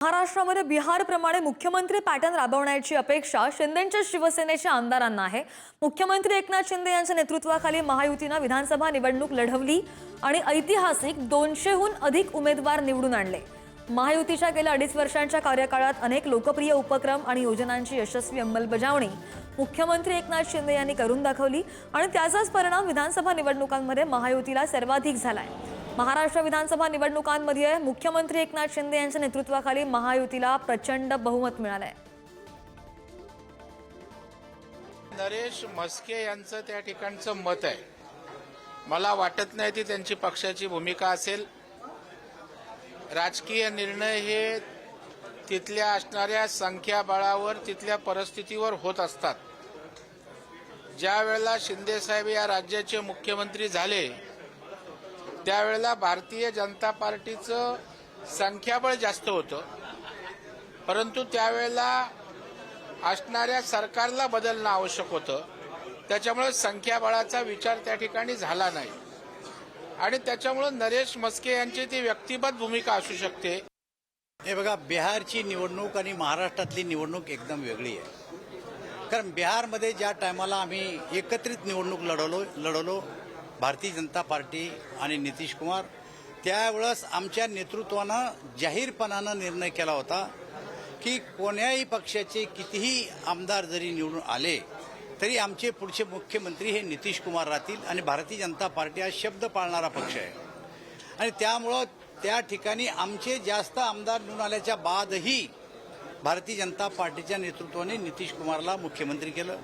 महाराष्ट्रामध्ये बिहारप्रमाणे मुख्यमंत्री पॅटर्न राबवण्याची अपेक्षा शिंदेच्या शिवसेनेच्या आमदारांना आहे. मुख्यमंत्री एकनाथ शिंदे यांच्या नेतृत्वाखाली महायुतीनं विधानसभा निवडणूक लढवली आणि ऐतिहासिक दोनशेहून अधिक उमेदवार निवडून आणले. महायुतीच्या गेल्या अडीच वर्षांच्या कार्यकाळात अनेक लोकप्रिय उपक्रम आणि योजनांची यशस्वी अंमलबजावणी मुख्यमंत्री एकनाथ शिंदे यांनी करून दाखवली आणि त्याचाच परिणाम विधानसभा निवडणुकांमध्ये महायुतीला सर्वाधिक झाला आहे महाराष्ट्र विधानसभा निवडणुकांमध्ये मुख्यमंत्री एकनाथ शिंदे यांच्या नेतृत्वाखाली महायुतीला प्रचंड बहुमत मिळालंय. नरेश म्हस्के यांचं त्या ठिकाणचं मत आहे. मला वाटत नाही ती त्यांची पक्षाची भूमिका असेल. राजकीय निर्णय हे तिथल्या असणाऱ्या संख्याबळावर तिथल्या परिस्थितीवर होत असतात. ज्या वेळेला शिंदे साहेब या राज्याचे मुख्यमंत्री झाले त्यावेळेला भारतीय जनता पार्टीचं संख्याबळ जास्त होतं. परंतु त्यावेळेला असणाऱ्या सरकारला बदलणं आवश्यक होतं. त्याच्यामुळे संख्याबळाचा विचार त्या ठिकाणी झाला नाही. आणि त्याच्यामुळे नरेश मस्के यांची ती व्यक्तिगत भूमिका असू शकते. हे बघा बिहारची निवडणूक आणि महाराष्ट्रातली निवडणूक एकदम वेगळी आहे. कारण बिहारमध्ये ज्या टायमाला आम्ही एकत्रित निवडणूक लढवलो लढवलो भारतीय जनता पार्टी आणि नितीश कुमार त्यावेळेस आमच्या नेतृत्वानं जाहीरपणानं निर्णय केला होता की कोण्याही पक्षाचे कितीही आमदार जरी निवडून आले तरी आमचे पुढचे मुख्यमंत्री हे नितीश कुमार राहतील आणि भारतीय जनता पार्टी हा शब्द पाळणारा पक्ष आहे. आणि त्यामुळं त्या ठिकाणी आमचे जास्त आमदार निवडून आल्याच्या बादही भारतीय जनता पार्टीच्या नेतृत्वाने नितीश कुमारला मुख्यमंत्री केलं.